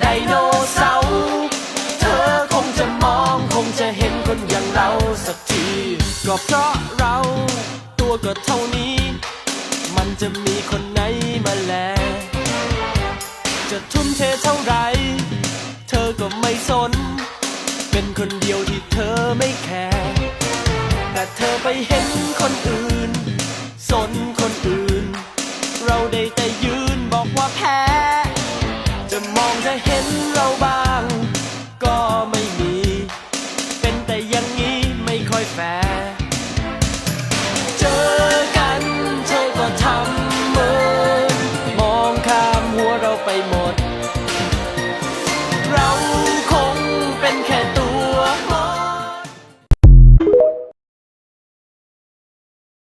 ไดโนเสาร์เธอคงจะมองคงจะเห็นคนอย่างเราสักที ก็เพราะเราตัวก็เท่านี้ มันจะมีคนไหนมาแล จะทุ่มเทเท่าไหร่เธอก็ไม่สน เป็นคนเดียวที่เธอไม่แคร์แต่เธอไปเห็นคนอื่น สน มองจะเห็นเราบ้าง ก็ไม่มี เป็นแต่อย่างนี้ไม่ค่อยแฟร์เจอกันเธอก็ทำเหมือนมองข้ามหัวเราไปหมด